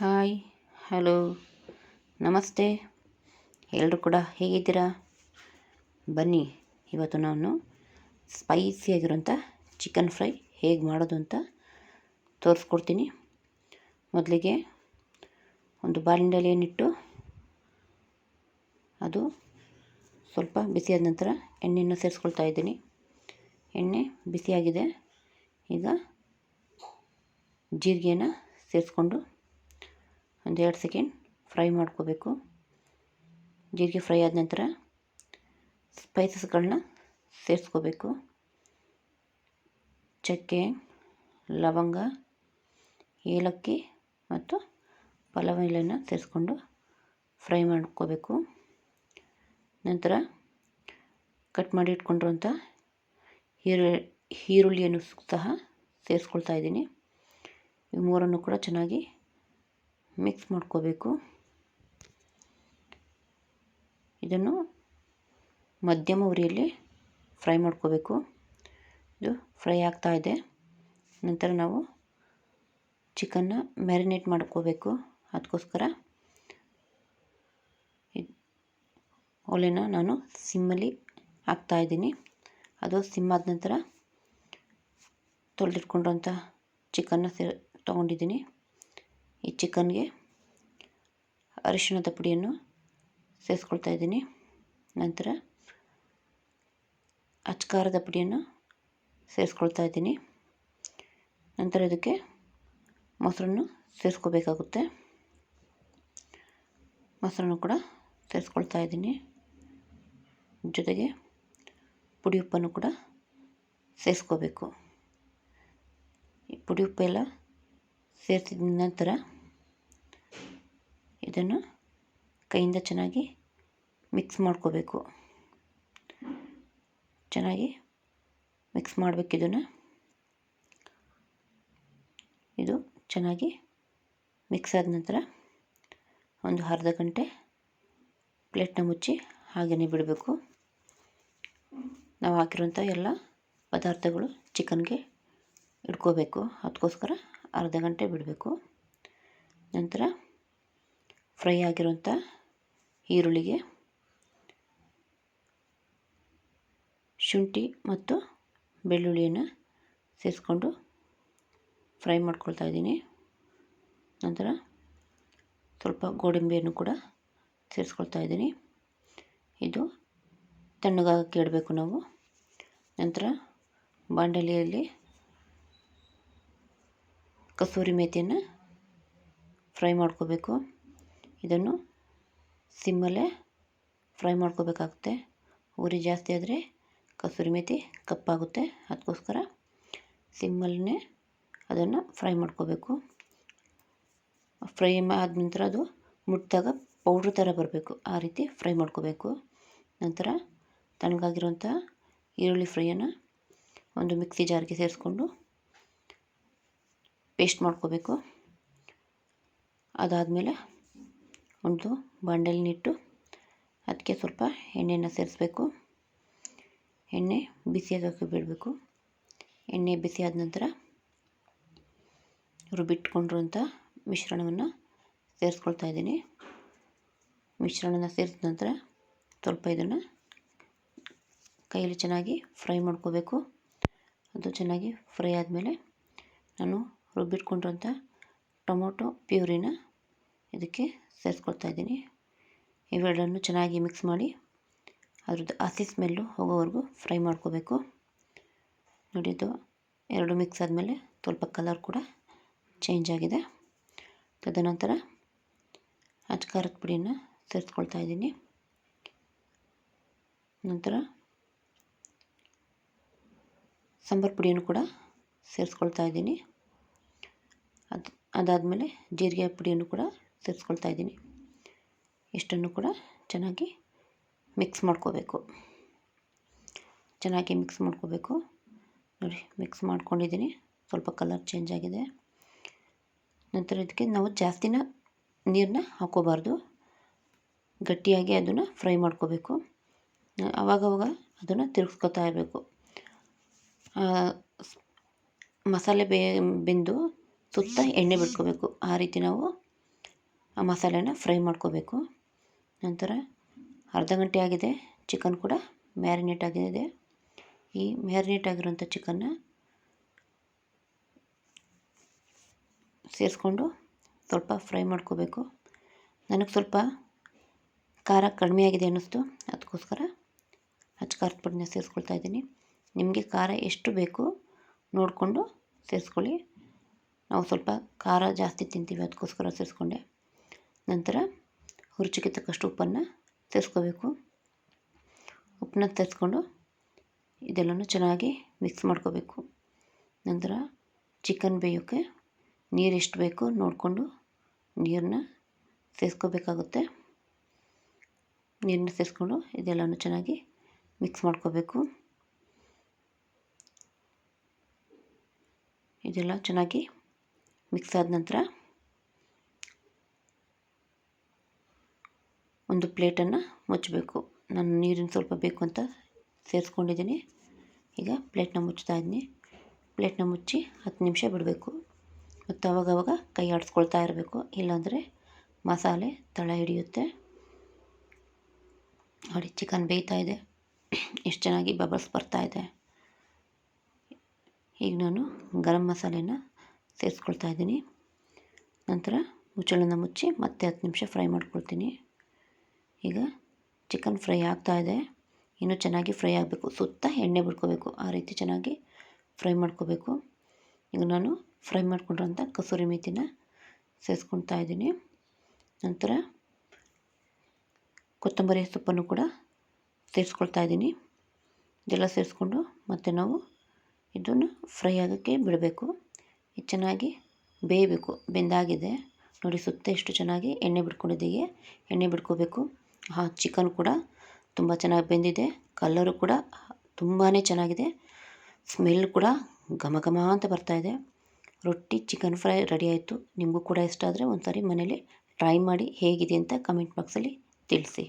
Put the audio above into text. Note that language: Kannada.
ಹಾಯ್, ಹಲೋ, ನಮಸ್ತೆ. ಎಲ್ಲರೂ ಕೂಡ ಹೇಗಿದ್ದೀರಾ? ಬನ್ನಿ, ಇವತ್ತು ನಾನು ಸ್ಪೈಸಿಯಾಗಿರೋಂಥ ಚಿಕನ್ ಫ್ರೈ ಹೇಗೆ ಮಾಡೋದು ಅಂತ ತೋರಿಸ್ಕೊಡ್ತೀನಿ. ಮೊದಲಿಗೆ ಒಂದು ಬಾಳಿಂಡಲ್ಲಿ ಏನಿಟ್ಟು ಅದು ಸ್ವಲ್ಪ ಬಿಸಿಯಾದ ನಂತರ ಎಣ್ಣೆಯನ್ನು ಸೇರಿಸ್ಕೊಳ್ತಾ ಇದ್ದೀನಿ. ಎಣ್ಣೆ ಬಿಸಿಯಾಗಿದೆ. ಈಗ ಜೀರಿಗೆನ ಸೇರಿಸ್ಕೊಂಡು ಒಂದು ಎರಡು ಸೆಕೆಂಡ್ ಫ್ರೈ ಮಾಡ್ಕೋಬೇಕು. ಜೀರಿಗೆ ಫ್ರೈ ಆದ ನಂತರ ಸ್ಪೈಸಸ್ಗಳನ್ನ ಸೇರಿಸ್ಕೋಬೇಕು. ಚಕ್ಕೆ, ಲವಂಗ, ಏಲಕ್ಕಿ ಮತ್ತು ಪಲಾವ್ ಎಲೆನ ಸೇರಿಸ್ಕೊಂಡು ಫ್ರೈ ಮಾಡ್ಕೋಬೇಕು. ನಂತರ ಕಟ್ ಮಾಡಿ ಇಟ್ಕೊಂಡಿರುವಂಥ ಈರು ಈರುಳ್ಳಿಯನ್ನು ಸಹ ಸೇರಿಸ್ಕೊಳ್ತಾ ಇದ್ದೀನಿ. ಈ ಮೂರನ್ನು ಕೂಡ ಚೆನ್ನಾಗಿ ಮಿಕ್ಸ್ ಮಾಡ್ಕೋಬೇಕು. ಇದನ್ನು ಮಧ್ಯಮ ಉರಿಯಲ್ಲಿ ಫ್ರೈ ಮಾಡ್ಕೋಬೇಕು. ಇದು ಫ್ರೈ ಆಗ್ತಾ ಇದೆ. ನಂತರ ನಾವು ಚಿಕನ್ನ ಮ್ಯಾರಿನೇಟ್ ಮಾಡ್ಕೋಬೇಕು. ಅದಕ್ಕೋಸ್ಕರ ಒಲೆನ ನಾನು ಸಿಮ್ಮಲ್ಲಿ ಹಾಕ್ತಾಯಿದ್ದೀನಿ ಅದು ಸಿಮ್ ಆದ ನಂತರ ತೊಳೆದಿಟ್ಕೊಂಡಿರೋಂಥ ಚಿಕನ್ನ ಸೇ ತೊಗೊಂಡಿದ್ದೀನಿ. ಈ ಚಿಕನ್ಗೆ ಅರಿಶಿಣದ ಪುಡಿಯನ್ನು ಸೇರಿಸ್ಕೊಳ್ತಾ ಇದ್ದೀನಿ. ನಂತರ ಅಚ್ಕಾರದ ಪುಡಿಯನ್ನು ಸೇರಿಸ್ಕೊಳ್ತಾ ಇದ್ದೀನಿ. ನಂತರ ಇದಕ್ಕೆ ಮೊಸರನ್ನು ಸೇರಿಸ್ಕೋಬೇಕಾಗುತ್ತೆ. ಮೊಸರನ್ನು ಕೂಡ ಸೇರಿಸ್ಕೊಳ್ತಾ ಇದ್ದೀನಿ. ಜೊತೆಗೆ ಪುಡಿ ಉಪ್ಪನ್ನು ಕೂಡ ಸೇರಿಸ್ಕೋಬೇಕು. ಈ ಪುಡಿ ಉಪ್ಪೆಲ್ಲ ಸೇರಿಸಿದ ನಂತರ ಇದನ್ನು ಕೈಯಿಂದ ಚೆನ್ನಾಗಿ ಮಿಕ್ಸ್ ಮಾಡ್ಕೋಬೇಕು. ಚೆನ್ನಾಗಿ ಮಿಕ್ಸ್ ಮಾಡಬೇಕು ಇದನ್ನು. ಇದು ಚೆನ್ನಾಗಿ ಮಿಕ್ಸ್ ಆದ ನಂತರ ಒಂದು ಅರ್ಧ ಗಂಟೆ ಪ್ಲೇಟ್ನ ಮುಚ್ಚಿ ಹಾಗೆಯೇ ಬಿಡಬೇಕು. ನಾವು ಹಾಕಿರುವಂಥ ಎಲ್ಲ ಪದಾರ್ಥಗಳು ಚಿಕನ್ಗೆ ಇಟ್ಕೋಬೇಕು. ಅದಕ್ಕೋಸ್ಕರ ಅರ್ಧ ಗಂಟೆ ಬಿಡಬೇಕು. ನಂತರ ಫ್ರೈ ಆಗಿರೋಂಥ ಈರುಳ್ಳಿಗೆ ಶುಂಠಿ ಮತ್ತು ಬೆಳ್ಳುಳ್ಳಿಯನ್ನು ಸೇರಿಸ್ಕೊಂಡು ಫ್ರೈ ಮಾಡ್ಕೊಳ್ತಾ ಇದ್ದೀನಿ. ನಂತರ ಸ್ವಲ್ಪ ಗೋಡಂಬಿಯನ್ನು ಕೂಡ ಸೇರಿಸ್ಕೊಳ್ತಾ ಇದ್ದೀನಿ. ಇದು ತಣ್ಣಗಾಗಕ್ಕೆ ಇಡಬೇಕು ನಾವು. ನಂತರ ಬಾಂಡಲಿಯಲ್ಲಿ ಕಸೂರಿ ಮೇಥಿಯನ್ನು ಫ್ರೈ ಮಾಡ್ಕೋಬೇಕು. ಇದನ್ನು ಸಿಮ್ಮಲ್ಲೇ ಫ್ರೈ ಮಾಡ್ಕೋಬೇಕಾಗುತ್ತೆ. ಉರಿ ಜಾಸ್ತಿ ಆದರೆ ಕಸೂರಿ ಮೇಥಿ ಕಪ್ಪಾಗುತ್ತೆ. ಅದಕ್ಕೋಸ್ಕರ ಸಿಮ್ಮಲ್ಲೇ ಅದನ್ನು ಫ್ರೈ ಮಾಡ್ಕೋಬೇಕು. ಫ್ರೈ ಆದ ನಂತರ ಅದು ಮುಟ್ಟಿದಾಗ ಪೌಡ್ರ್ ಥರ ಬರಬೇಕು. ಆ ರೀತಿ ಫ್ರೈ ಮಾಡ್ಕೋಬೇಕು. ನಂತರ ತಣ್ಣಗಾಗಿರೋಂಥ ಈರುಳ್ಳಿ ಫ್ರೈಯನ್ನು ಒಂದು ಮಿಕ್ಸಿ ಜಾರ್ಗೆ ಸೇರಿಸ್ಕೊಂಡು ಪೇಸ್ಟ್ ಮಾಡ್ಕೋಬೇಕು. ಅದಾದಮೇಲೆ ಒಂದು ಬಾಂಡಲಿನಿಟ್ಟು. ಅದಕ್ಕೆ ಸ್ವಲ್ಪ ಎಣ್ಣೆನ ಸೇರಿಸ್ಬೇಕು. ಎಣ್ಣೆ ಬಿಸಿಯಾಗೋಕ್ಕೆ ಬಿಡಬೇಕು. ಎಣ್ಣೆ ಬಿಸಿಯಾದ ನಂತರ ರುಬ್ಬಿಟ್ಕೊಂಡಿರುವಂಥ ಮಿಶ್ರಣವನ್ನು ಸೇರಿಸ್ಕೊಳ್ತಾ ಇದ್ದೀನಿ. ಮಿಶ್ರಣನ ಸೇರಿಸಿದ ನಂತರ ಸ್ವಲ್ಪ ಇದನ್ನು ಕೈಯಲ್ಲಿ ಚೆನ್ನಾಗಿ ಫ್ರೈ ಮಾಡ್ಕೋಬೇಕು. ಅದು ಚೆನ್ನಾಗಿ ಫ್ರೈ ಆದಮೇಲೆ ನಾನು ರುಬ್ಬಿಟ್ಕೊಂಡಿರುವಂಥ ಟೊಮೊಟೊ ಪ್ಯೂರಿನ ಇದಕ್ಕೆ ಸೇರಿಸ್ಕೊಳ್ತಾ ಇದ್ದೀನಿ. ಇವೆರಡನ್ನು ಚೆನ್ನಾಗಿ ಮಿಕ್ಸ್ ಮಾಡಿ ಅದ್ರದ್ದು ಹಸಿ ಸ್ಮೆಲ್ಲು ಹೋಗೋವರೆಗೂ ಫ್ರೈ ಮಾಡ್ಕೋಬೇಕು. ನೋಡಿದ್ದು ಎರಡು ಮಿಕ್ಸ್ ಆದಮೇಲೆ ಸ್ವಲ್ಪ ಕಲರ್ ಕೂಡ ಚೇಂಜ್ ಆಗಿದೆ. ತದನಂತರ ಖಾರದ ಪುಡಿಯನ್ನು ಸೇರಿಸ್ಕೊಳ್ತಾ ಇದ್ದೀನಿ. ನಂತರ ಸಾಂಬಾರು ಪುಡಿಯನ್ನು ಕೂಡ ಸೇರಿಸ್ಕೊಳ್ತಾ ಇದ್ದೀನಿ. ಅದು ಅದಾದಮೇಲೆ ಜೀರಿಗೆ ಪುಡಿಯನ್ನು ಕೂಡ ಸೇರಿಸ್ಕೊಳ್ತಾ ಇದ್ದೀನಿ. ಇಷ್ಟನ್ನು ಕೂಡ ಚೆನ್ನಾಗಿ ಮಿಕ್ಸ್ ಮಾಡ್ಕೋಬೇಕು. ಚೆನ್ನಾಗಿ ಮಿಕ್ಸ್ ಮಾಡ್ಕೋಬೇಕು. ನೋಡಿ ಮಿಕ್ಸ್ ಮಾಡ್ಕೊಂಡಿದ್ದೀನಿ. ಸ್ವಲ್ಪ ಕಲರ್ ಚೇಂಜ್ ಆಗಿದೆ. ನಂತರ ಇದಕ್ಕೆ ನಾವು ಜಾಸ್ತಿನ ನೀರನ್ನ ಹಾಕೋಬಾರ್ದು. ಗಟ್ಟಿಯಾಗಿ ಅದನ್ನು ಫ್ರೈ ಮಾಡ್ಕೋಬೇಕು. ಆವಾಗವಾಗ ಅದನ್ನು ತಿರುಗಿಸ್ಕೊತಾ ಇರಬೇಕು. ಮಸಾಲೆ ಬೆಂದು ಸುತ್ತ ಎಣ್ಣೆ ಬಿಟ್ಕೋಬೇಕು. ಆ ರೀತಿ ನಾವು ಆ ಮಸಾಲೆನ ಫ್ರೈ ಮಾಡ್ಕೋಬೇಕು. ನಂತರ ಅರ್ಧ ಗಂಟೆ ಆಗಿದೆ. ಚಿಕನ್ ಕೂಡ ಮ್ಯಾರಿನೇಟ್ ಆಗಿದೆ. ಈ ಮ್ಯಾರಿನೇಟ್ ಆಗಿರೋಂಥ ಚಿಕನ್ನ ಸೇರಿಸ್ಕೊಂಡು ಸ್ವಲ್ಪ ಫ್ರೈ ಮಾಡ್ಕೋಬೇಕು. ನನಗೆ ಸ್ವಲ್ಪ ಖಾರ ಕಡಿಮೆ ಆಗಿದೆ ಅನ್ನಿಸ್ತು. ಅದಕ್ಕೋಸ್ಕರ ಹಚ್ಚ ಖಾರದ ಪುಡಿನ ಸೇರಿಸ್ಕೊಳ್ತಾ ಇದ್ದೀನಿ. ನಿಮಗೆ ಖಾರ ಎಷ್ಟು ಬೇಕು ನೋಡಿಕೊಂಡು ಸೇರಿಸ್ಕೊಳ್ಳಿ. ನಾವು ಸ್ವಲ್ಪ ಖಾರ ಜಾಸ್ತಿ ತಿಂತೀವಿ, ಅದಕ್ಕೋಸ್ಕರ ಸೇರಿಸ್ಕೊಂಡೆ. ನಂತರ ರುಚಿಗೆ ತಕ್ಕಷ್ಟು ಉಪ್ಪನ್ನು ತರಿಸ್ಕೋಬೇಕು. ಉಪ್ಪನ್ನ ತರಿಸ್ಕೊಂಡು ಇದೆಲ್ಲನೂ ಚೆನ್ನಾಗಿ ಮಿಕ್ಸ್ ಮಾಡ್ಕೋಬೇಕು. ನಂತರ ಚಿಕನ್ ಬೇಯೋಕ್ಕೆ ನೀರು ಎಷ್ಟು ಬೇಕು ನೋಡಿಕೊಂಡು ನೀರನ್ನ ಸೇರಿಸ್ಕೋಬೇಕಾಗುತ್ತೆ. ನೀರನ್ನ ಸೇರಿಸ್ಕೊಂಡು ಇದೆಲ್ಲನೂ ಚೆನ್ನಾಗಿ ಮಿಕ್ಸ್ ಮಾಡ್ಕೋಬೇಕು. ಇದೆಲ್ಲ ಚೆನ್ನಾಗಿ ಮಿಕ್ಸ್ ಆದ ನಂತರ ಒಂದು ಪ್ಲೇಟನ್ನು ಮುಚ್ಚಬೇಕು. ನಾನು ನೀರಿನ ಸ್ವಲ್ಪ ಬೇಕು ಅಂತ ಸೇರಿಸ್ಕೊಂಡಿದ್ದೀನಿ. ಈಗ ಪ್ಲೇಟನ್ನ ಮುಚ್ತಾ ಇದ್ದೀನಿ. ಪ್ಲೇಟನ್ನ ಮುಚ್ಚಿ ಹತ್ತು ನಿಮಿಷ ಬಿಡಬೇಕು. ಮತ್ತು ಅವಾಗವಾಗ ಕೈ ಆಡಿಸ್ಕೊಳ್ತಾ ಇರಬೇಕು. ಇಲ್ಲಾಂದರೆ ಮಸಾಲೆ ತಳ ಹಿಡಿಯುತ್ತೆ. ನೋಡಿ, ಚಿಕನ್ ಬೇಯ್ತಾ ಇದೆ. ಎಷ್ಟು ಚೆನ್ನಾಗಿ ಬಬಲ್ಸ್ ಬರ್ತಾ ಇದೆ. ಈಗ ನಾನು ಗರಂ ಮಸಾಲೆನ ಸೇರಿಸ್ಕೊಳ್ತಾ ಇದ್ದೀನಿ. ನಂತರ ಮುಚ್ಚಳನ ಮುಚ್ಚಿ ಮತ್ತೆ ಹತ್ತು ನಿಮಿಷ ಫ್ರೈ ಮಾಡ್ಕೊಳ್ತೀನಿ. ಈಗ ಚಿಕನ್ ಫ್ರೈ ಆಗ್ತಾ ಇದೆ. ಇನ್ನೂ ಚೆನ್ನಾಗಿ ಫ್ರೈ ಆಗಬೇಕು. ಸುತ್ತ ಎಣ್ಣೆ ಬಿಡ್ಕೋಬೇಕು ಆ ರೀತಿ ಚೆನ್ನಾಗಿ ಫ್ರೈ ಮಾಡ್ಕೋಬೇಕು. ಈಗ ನಾನು ಫ್ರೈ ಮಾಡ್ಕೊಂಡಿರೋಂಥ ಕಸೂರಿ ಮೇಥಿನ ಸೇರಿಸ್ಕೊಳ್ತಾ ಇದ್ದೀನಿ. ನಂತರ ಕೊತ್ತಂಬರಿ ಸೊಪ್ಪನ್ನು ಕೂಡ ಸೇರಿಸ್ಕೊಳ್ತಾ ಇದ್ದೀನಿ. ಇದೆಲ್ಲ ಸೇರಿಸ್ಕೊಂಡು ಮತ್ತು ನಾವು ಇದನ್ನು ಫ್ರೈ ಆಗೋಕ್ಕೆ ಬಿಡಬೇಕು. ಇದು ಚೆನ್ನಾಗಿ ಬೇಯಬೇಕು. ಬೆಂದಾಗಿದೆ. ನೋಡಿ ಸುತ್ತ ಎಷ್ಟು ಚೆನ್ನಾಗಿ ಎಣ್ಣೆ ಬಿಡ್ಕೊಂಡಿದ್ದೀವಿ ಎಣ್ಣೆ ಬಿಡ್ಕೋಬೇಕು ಹಾಂ ಚಿಕನ್ ಕೂಡ ತುಂಬ ಚೆನ್ನಾಗಿ ಬೆಂದಿದೆ. ಕಲ್ಲರು ಕೂಡ ತುಂಬಾ ಚೆನ್ನಾಗಿದೆ. ಸ್ಮೆಲ್ ಕೂಡ ಘಮ ಘಮ ಅಂತ ಇದೆ. ರೊಟ್ಟಿ ಚಿಕನ್ ಫ್ರೈ ರೆಡಿ ಆಯಿತು. ನಿಮಗೂ ಕೂಡ ಇಷ್ಟ ಆದರೆ ಒಂದು ಸಾರಿ ಮನೇಲಿ ಟ್ರೈ ಮಾಡಿ ಹೇಗಿದೆ ಅಂತ ಕಮೆಂಟ್ ಬಾಕ್ಸಲ್ಲಿ ತಿಳಿಸಿ.